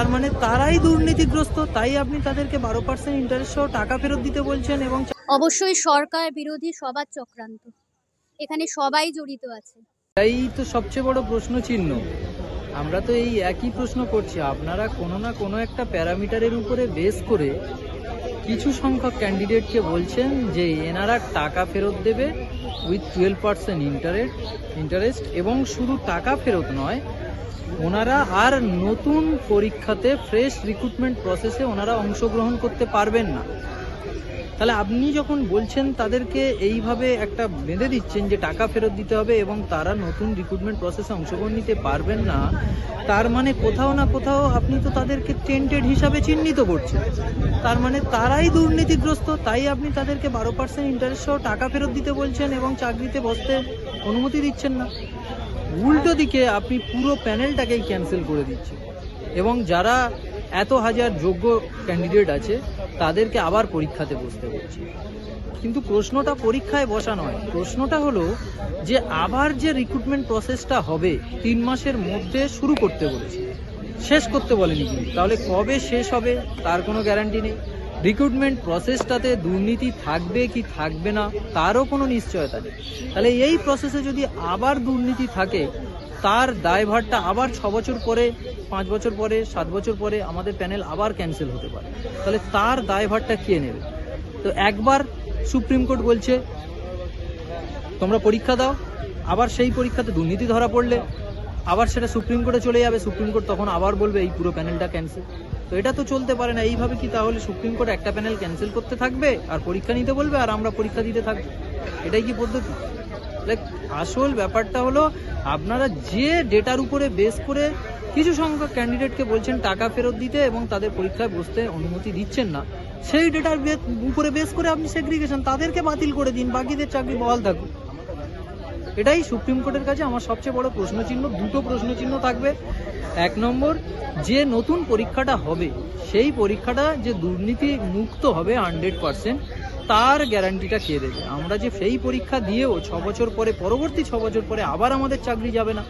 তার মানে তারাই দুর্নীতিগ্রস্ত তাই আপনি তাদেরকে বারো পার্সেন্ট ইন্টারেস্ট সহ টাকা ফেরত দিতে বলছেন এবং অবশ্যই সরকার বিরোধী সবার চক্রান্ত। এখানে সবাই জড়িত আছে। তাই তো সবচেয়ে বড় প্রশ্ন চিহ্ন আমরা তো এই একই প্রশ্ন করছি আপনারা কোনো না কোনো একটা প্যারামিটারের উপরে বেস করে কিছু সংখ্যক ক্যান্ডিডেটকে বলছেন যে এনারা টাকা ফেরত দেবে with twelve percent interest interest এবং শুধু টাকা ফেরত নয় ওনারা আর নতুন পরীক্ষাতে ফ্রেশ রিক্রুটমেন্ট প্রসেসে ওনারা অংশগ্রহণ করতে পারবেন না। তাহলে আপনি যখন বলছেন তাদেরকে এইভাবে একটা বেঁধে দিচ্ছেন যে টাকা ফেরত দিতে হবে এবং তারা নতুন রিক্রুটমেন্ট প্রসেসে অংশগ্রহণ নিতে পারবেন না, তার মানে কোথাও না কোথাও আপনি তো তাদেরকে টেন্টেড হিসাবে চিহ্নিত করছেন। তার মানে তারাই দুর্নীতিগ্রস্ত, তাই আপনি তাদেরকে বারো পার্সেন্ট ইন্টারেস্ট সহ টাকা ফেরত দিতে বলছেন এবং চাকরিতে বসতে অনুমতি দিচ্ছেন না। উল্টো দিকে আপনি পুরো প্যানেলটাকেই ক্যান্সেল করে দিচ্ছেন। এবং যারা এত হাজার যোগ্য ক্যান্ডিডেট আছে, তাদেরকে আবার পরীক্ষাতে বসতে বলছে কিন্তু প্রশ্নটা পরীক্ষায় বসা নয়। প্রশ্নটা হলো যে, আবার যে রিক্রুটমেন্ট প্রসেসটা হবে, তিন মাসের মধ্যে শুরু করতে বলেছে। শেষ করতে বলেনি কিন্তু। তাহলে কবে শেষ হবে, তার কোনো গ্যারান্টি নেই। রিক্রুটমেন্ট প্রসেসটাতে দুর্নীতি থাকবে কি থাকবে না, তারও কোনো নিশ্চয়তা নেই। তাহলে এই প্রসেসে যদি আবার দুর্নীতি থাকে, তার দায়ভারটা আবার ছ বছর পরে, পাঁচ বছর পরে, সাত বছর পরে আমাদের প্যানেল আবার ক্যান্সেল হতে পারে। তাহলে তার দায়ভারটা কে নেবে? তো একবার সুপ্রিম কোর্ট বলছে, তোমরা পরীক্ষা দাও, আবার সেই পরীক্ষাতে দুর্নীতি ধরা পড়লে আবার সেটা সুপ্রিম কোর্টে চলে যাবে, সুপ্রিম কোর্ট তখন আবার বলবে এই পুরো প্যানেলটা ক্যান্সেল তো এটা তো চলতে পারে না। এইভাবে কি তাহলে সুপ্রিম কোর্ট একটা প্যানেল ক্যান্সেল করতে থাকবে আর পরীক্ষা নিতে বলবে আর আমরা পরীক্ষা দিতে থাকব? এটাই কি পদ্ধতি? আসল ব্যাপারটা হলো আপনারা যে ডেটার উপরে বেস করে কিছু সংখ্যক ক্যান্ডিডেটকে বলছেন টাকা ফেরত দিতে এবং তাদের পরীক্ষায় বসতে অনুমতি দিচ্ছেন না, সেই ডেটার উপরে বেস করে আপনি সেগ্রিগেশন তাদেরকে বাতিল করে দিন, বাকিদের চাকরি বহাল থাকুক। এটাই সুপ্রিম কোর্টের কাছে আমার সবচেয়ে বড় প্রশ্নচিহ্ন। দুটো প্রশ্নচিহ্ন থাকবে। এক নম্বর, যে নতুন পরীক্ষাটা হবে, সেই পরীক্ষাটা যে দুর্নীতি মুক্ত হবে হান্ড্রেড পার্সেন্ট তার গ্যারান্টিটা কে দেবে? আমরা যে সেই পরীক্ষা দিয়েও ছ বছর পরে, পরবর্তী ছ বছর পরে আবার আমাদের চাকরি যাবে না।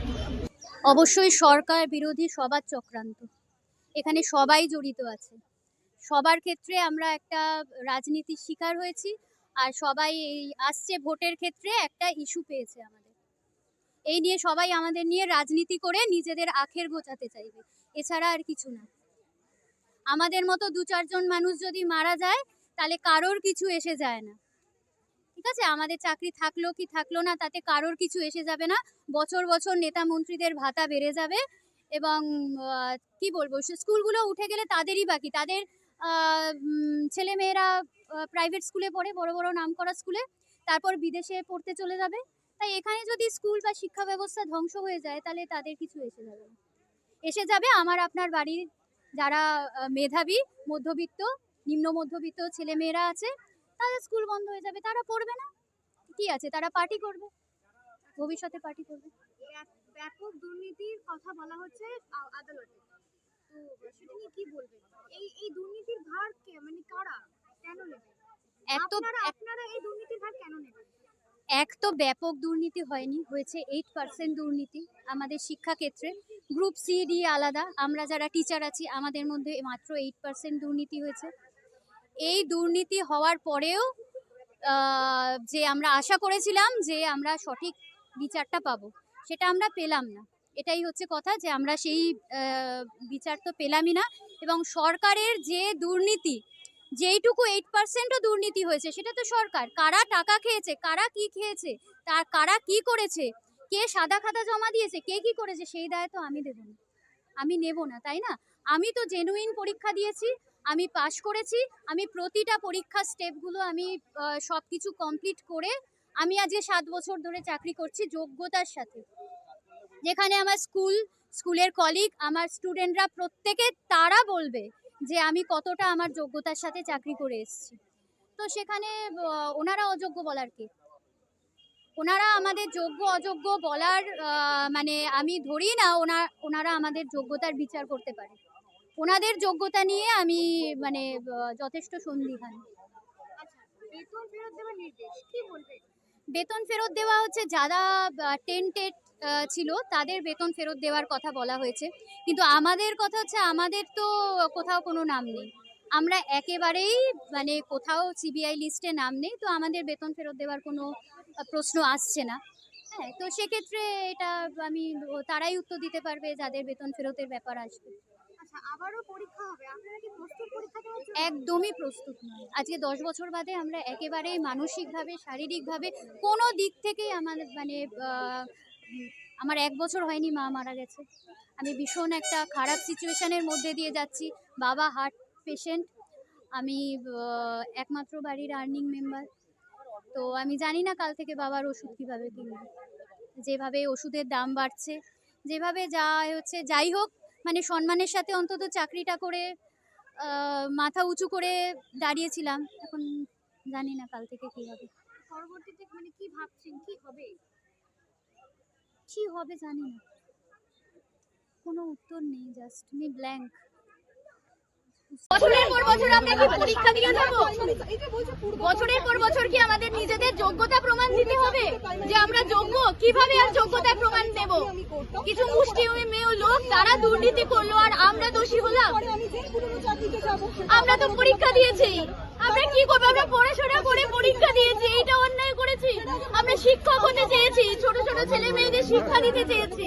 অবশ্যই সরকার বিরোধী সবার চক্রান্ত। এখানে সবাই জড়িত আছে। সবার ক্ষেত্রে আমরা একটা রাজনীতির শিকার হয়েছি, আর সবাই এই আসছে ভোটের ক্ষেত্রে একটা ইস্যু পেয়েছে আমাদের। এই নিয়ে সবাই আমাদের নিয়ে রাজনীতি করে নিজেদের আখের গোছাতে চাইবে। এছাড়া আর কিছু না। আমাদের মতো দু চারজন মানুষ যদি মারা যায়, তাহলে কারোর কিছু এসে যায় না। ঠিক আছে? আমাদের চাকরি থাকল কি থাকল না, তাতে কারোর কিছু এসে যাবে না। বছর বছর নেতা মন্ত্রীদের ভাতা বেড়ে যাবে এবং কি বলব স্কুলগুলো উঠে গেলে তাদেরই বাকি। তাদের ছেলে মেয়েরা প্রাইভেট স্কুলে পড়ে, বড় বড় নামকরা স্কুলে তারপর বিদেশে পড়তে চলে যাবে। তাই এখানে যদি স্কুল বা শিক্ষা ব্যবস্থা ধ্বংস হয়ে যায় তাহলে তাদের কিছু এসে যাবে এসে যাবে আমার আপনার বাড়ির যারা মেধাবী মধ্যবিত্ত নিম্ন মধ্যবিত্ত ছেলে মেয়েরা আছে তাদের স্কুল বন্ধ হয়ে যাবে। তারা পড়বে না। কি আছে? তারা পার্টি করবে। ভবিষ্যতে পার্টি করবে। ব্যাপক দুর্নীতির কথা বলা হচ্ছে আদালতে। তো সেটা নিয়ে কি বলবেন? এই এই দুর্নীতির ভার কে মানে কারা? কেন নেবে? এক তো আপনারা আপনারা এই দুর্নীতির ভার কেন নেবেন? এক তো ব্যাপক দুর্নীতি হয়নি, হয়েছে এইট পার্সেন্ট দুর্নীতি আমাদের শিক্ষাক্ষেত্রে। গ্রুপ সি ডি আলাদা, আমরা যারা টিচার আছি, আমাদের মধ্যে মাত্র এইট পার্সেন্ট দুর্নীতি হয়েছে। এই দুর্নীতি হওয়ার পরেও যে আমরা আশা করেছিলাম যে আমরা সঠিক বিচারটা পাবো, সেটা আমরা পেলাম না। এটাই হচ্ছে কথা যে আমরা সেই বিচার তো পেলামই না এবং সরকারের যে দুর্নীতি যেইটুকু এইট পার্সেন্টও দুর্নীতি হয়েছে, সেটা তো সরকার। কারা টাকা খেয়েছে, কারা কি খেয়েছে, তার কারা কি করেছে, কে সাদা খাতা জমা দিয়েছে, কে কি করেছে, সেই দায় তো আমি দেব না। আমি নেব না, তাই না? আমি তো জেনুইন পরীক্ষা দিয়েছি, আমি পাশ করেছি, আমি প্রতিটা পরীক্ষার স্টেপগুলো আমি সব কিছু কমপ্লিট করে আমি আজকে সাত বছর ধরে চাকরি করছি যোগ্যতার সাথে। যেখানে আমার স্কুল স্কুলের কলিগ আমার স্টুডেন্টরা প্রত্যেকে তারা বলবে যে আমি কতটা আমার যোগ্যতার সাথে চাকরি করে এসেছি। তো সেখানে ওনারা অযোগ্য বলার কি? ওনারা আমাদের যোগ্য, অযোগ্য বলার মানে আমি ধরি না, ওনা, ওনারা আমাদের যোগ্যতার বিচার করতে পারে। ওনাদের যোগ্যতা নিয়ে আমি মানে যথেষ্ট সন্দিহান। আচ্ছা বেতন ফেরত দেওয়ার নির্দেশ কি বলবেন বেতন ফেরত দেওয়া হচ্ছে, যারা টেন্টেড ছিল, তাদের বেতন ফেরত দেওয়ার কথা বলা হয়েছে। কিন্তু আমাদের কথা হচ্ছে, আমাদের তো কোথাও কোনো নাম নেই। আমরা একেবারেই মানে কোথাও সিবিআই লিস্টে নাম নেই, তো আমাদের বেতন ফেরত দেওয়ার কোনো প্রশ্ন আসছে না। হ্যাঁ তো সেক্ষেত্রে এটা আমি, তারাই উত্তর দিতে পারবে, যাদের বেতন ফেরতের ব্যাপার আসবে। আচ্ছা? একদমই প্রস্তুত নয়। আজকে দশ বছর বাদে আমরা একেবারেই মানসিকভাবে, শারীরিকভাবে কোনো দিক থেকেই আমাদের মানে আমার এক বছর হয়নি, মা মারা গেছে। আমি ভীষণ একটা খারাপ সিচুয়েশনের মধ্যে দিয়ে যাচ্ছি। বাবা হার্ট পেশেন্ট। আমি একমাত্র বাড়ির আর্নিং মেম্বার। তো আমি জানি না কাল থেকে বাবার ওষুধ কীভাবে কিনবো। যেভাবে ওষুধের দাম বাড়ছে, যেভাবে যা হচ্ছে, যাই হোক মানে সম্মানের সাথে অন্তত চাকরিটা করে মাথা উঁচু করে দাঁড়িয়েছিলাম। এখন জানি না কাল থেকে কি হবে। পরবর্তীতে মানে কি ভাবছেন? কি হবে? কি হবে জানি না। কোনো উত্তর নেই জাস্ট আমি ব্ল্যাঙ্ক আমরা তারা দুর্নীতি করল আর আমরা দোষী হলাম। আমরা তো পরীক্ষা দিয়েছি। আমরা কি করব? আমরা পড়াশোনা করে পরীক্ষা দিয়েছি এটা অন্যায় করেছি। আমরা শিক্ষক হতে চেয়েছি, ছোট ছোট ছেলে মেয়েদের শিক্ষা দিতে চেয়েছি।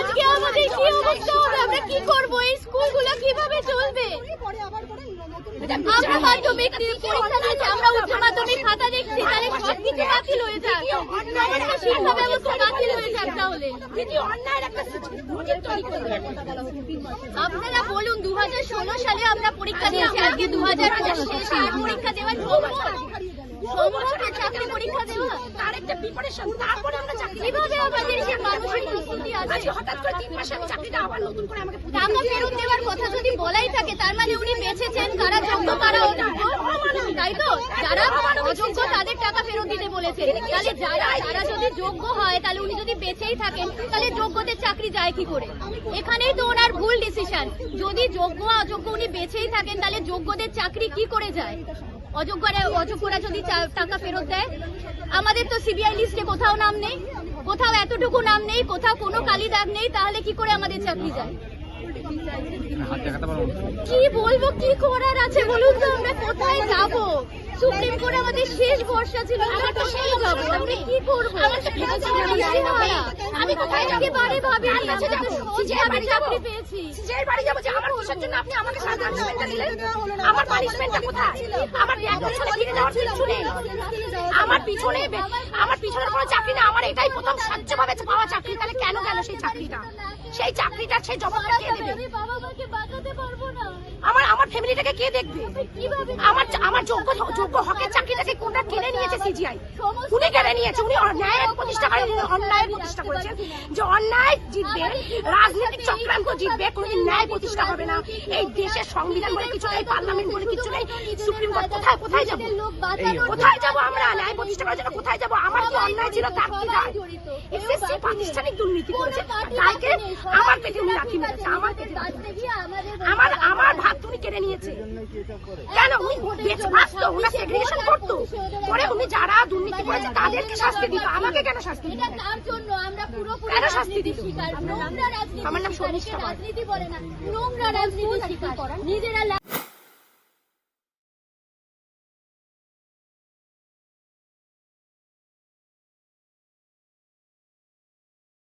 আজকে আমাদের কি অবস্থা হবে? আমরা কি করব? এই স্কুলগুলো কীভাবে চলবে? আমরা মাধ্যমিক পরীক্ষা দিয়েছি, আমরা উচ্চ মাধ্যমিক খাতা দেখছি, তাহলে সব কিছু বাতিল হয়ে যাক। শিক্ষা ব্যবস্থা বাতিল হয়ে যাক তাহলে। আপনারা বলুন দু হাজার ষোলো সালে আমরা পরীক্ষা দিয়েছি, আজকে দু হাজার পরীক্ষা দেওয়ার সম্ভব না চাকরি পরীক্ষা দেওয়া। তার একটা প্রিপারেশন তারপরে আমরা চাকরি কীভাবে আমাদের সে মানসিক প্রস্তুতি আছে? হঠাৎ করে তিন মাসে আমি চাকরিটা আবার নতুন করে আমাকে টাকা ফেরত দেওয়ার কথা যদি বলাই থাকে তার মানে উনি বেঁচেছেন কারা যোগ্য কারা অযোগ্য? তাই তো? যারা অযোগ্য তাদের টাকা ফেরত দিতে বলেছেন। তাহলে যারা তারা যদি যোগ্য হয় তাহলে উনি যদি বেঁচেই থাকেন তাহলে যোগ্যদের চাকরি যায় কি করে? এখানেই তো ওনার ভুল ডিসিশন যদি যোগ্য অযোগ্য উনি বেঁচেই থাকেন তাহলে যোগ্যদের চাকরি কি করে যায়? অযোগ্যরা অযোগ্যরা যদি টাকা ফেরত দেয় আমাদের তো সিবিআই লিস্টে কোথাও নাম নেই কোথাও এতটুকু নাম নেই কোথাও কোনো কালি দাগ নেই তাহলে কি করে আমাদের চাকরি যায়? কি বলব কি করার আছে বলুন তো আমরা কোথায় যাব? সুপ্রিম কোর্ট আমাদের শেষ ভরসা ছিল আমরা তো সেই যাব আমরা কি করব? আমি কোথায় যাব? বারে ভাবি আমি চাকরি পেয়েছি যে বাড়ি যাব। যে আমার কিসের জন্য আপনি আমাকে পানিশমেন্টটা দিলেন আমার পানিশমেন্টটা কোথায়? আমার ব্যাগ পিছনে ফিরে যাওয়ার নেই আমার পিছনে আমার পিছনের কোনো চাকরি না আমার এটাই প্রথম স্বচ্ছভাবে পাওয়া চাকরি। তাহলে কেন গেল সেই চাকরিটা? সেই চাকরিটা সেই জবাবটা কে দেবে? বাবা মাকে বাঁচাতে পারব আমার আমার ফ্যামিলিটাকে কে দেখবে? আমার আমার যোগ্য যোগ্য হকের চাকরিটাকে কোনটা কেড়ে নিয়েছে সিজিআই উনি কেড়ে নিয়েছে? উনি অন্যায়ের প্রতিষ্ঠা করেন উনি অন্যায়ের প্রতিষ্ঠা করেছেন। যে অন্যায় জিতবে রাজনৈতিক চক্রান্ত জিতবে কোনোদিন ন্যায় প্রতিষ্ঠা হবে না। এই দেশের সংবিধান বলে কিছু নেই পার্লামেন্ট বলে কিছু নেই সুপ্রিম কোর্ট কোথায় কোথায় যাব? কোথায় যাব আমরা? ন্যায় প্রতিষ্ঠা করার জন্য কোথায় যাব? আমার কি অন্যায় ছিল? তার কি দায় এসএসসি প্রাতিষ্ঠানিক দুর্নীতি করেছে। তাইকে আমার পেটে উনি লাথি মেরেছে আমার পেটে আমার আমার ভাত উনি কেড়ে নিয়েছে? কেন? উনি বেঁচে বাঁচতো উনি সেগ্রিগেশন করতো। পরে উনি যারা দুর্নীতি করেছে তাদেরকে শাস্তি দিত। আমাকে কেন শাস্তি দিত তার জন্য আমরা পুরোপুরি কেন শাস্তি রাজনীতি আমার নাম পাল। রাজনীতি বলে না। নোংরা রাজনীতি শিকার নিজেরা